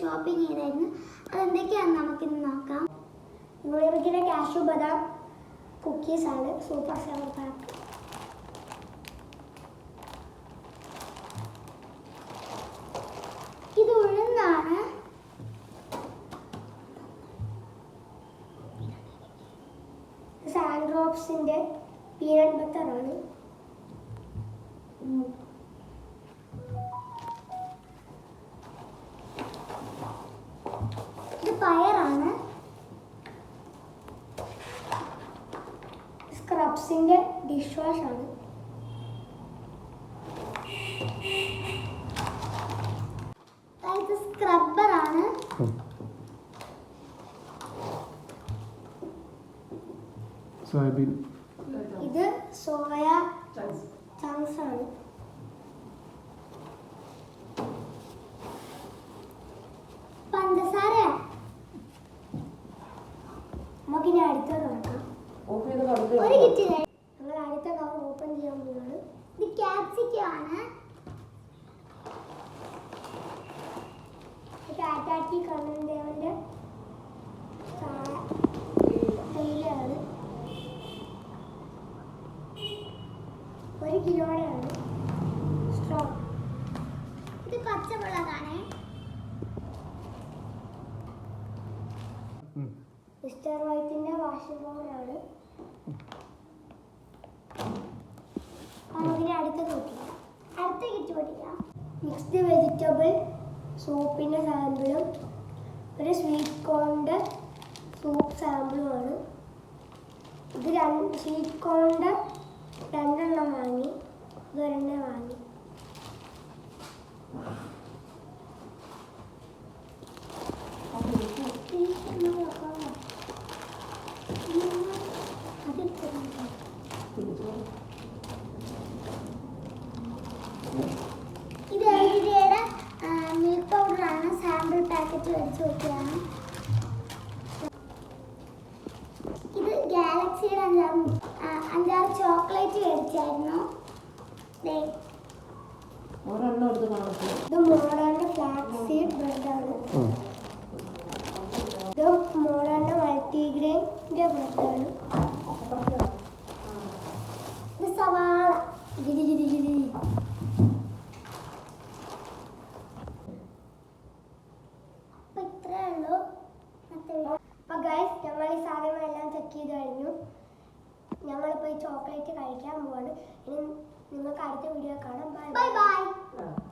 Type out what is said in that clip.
Shopping ചെയ്തായിരുന്നു. അതെന്തൊക്കെയാണെന്ന് നമുക്കിന്ന് നോക്കാം. ഇവിടെ കാഷു ബദാം കുക്കീസ് ആണ്. സൂപ്പർ ഫ്ലവർ പാക്ക് ഇത് ഉഴുന്നാണ്. സാൻഡ്രോപ്സിന്റെ പീനട്ട് ബട്ടർ പയറാണ്. സ്ക്രബ്സിന്റെ ഡിഷ് വാഷ് ആണ്. ഇത് സ്ക്രബ്ബർ ആണ്. സോയാബീൻ. ഇത് സോയ ചങ്സ് ആണ്. ഒരു കളഞ്ഞു കിറ്റ് നമ്മൾ അടുത്ത കവർ ഓപ്പൺ ചെയ്യാൻ പോവാണ്. ഇത് ക്യാപ്സിക്കം ആണ്. ടാറ്റാറ്റി കണ്ണൻ ദേവന്റെ തേയിലയാണ് ഒരു കിലോയുടെയാണ് സ്ട്രോ ഇത് പച്ചമുളകാണ്. മിസ്റ്റർ വൈറ്റിന്റെ വാഷിംഗ് പൗഡറാണ് പഠിക്കാം മിക്സ്ഡ് വെജിറ്റബിൾ സൂപ്പിന്റെ സാമ്പിളും ഒരു സ്വീറ്റ് കോണിന്റെ സൂപ്പ് സാമ്പിളുമാണ് ഇത് രണ്ട് സ്വീറ്റ് കോണിന്റെ രണ്ടെണ്ണം വാങ്ങി ഇത് ഒരെണ്ണം വാങ്ങി ഇത് എൽജിയുടെ മിൽക്ക് പൗഡറാണ് സാമ്പിൾ പാക്കറ്റ് മേടിച്ച് നോക്കിയാണ് ഇത് ഗാലക്സിയുടെ അഞ്ചാറ് അഞ്ചാറ് ചോക്ലേറ്റ് മേടിച്ചായിരുന്നു. ഇത് മോഡേണിന്റെ ഫ്ലാക്സ് സീഡ് ബ്രെഡാണ് ഇത് മോഡേണിന്റെ മൾട്ടിഗ്രെയിന്റെ ബ്രെഡാണ് ഇത് സവാള. ഗിരി ഗിരി ഗിരി. ഗൈസ് ഞങ്ങൾ ഈ സാധനങ്ങളെല്ലാം ചെക്ക് ചെയ്ത് കഴിഞ്ഞു. ഞങ്ങളിപ്പോൾ ഈ ചോക്ലേറ്റ് കഴിക്കാൻ പോവാണ്. ഇനി നിങ്ങൾക്ക് അടുത്ത വീഡിയോ കാണാം. Bye bye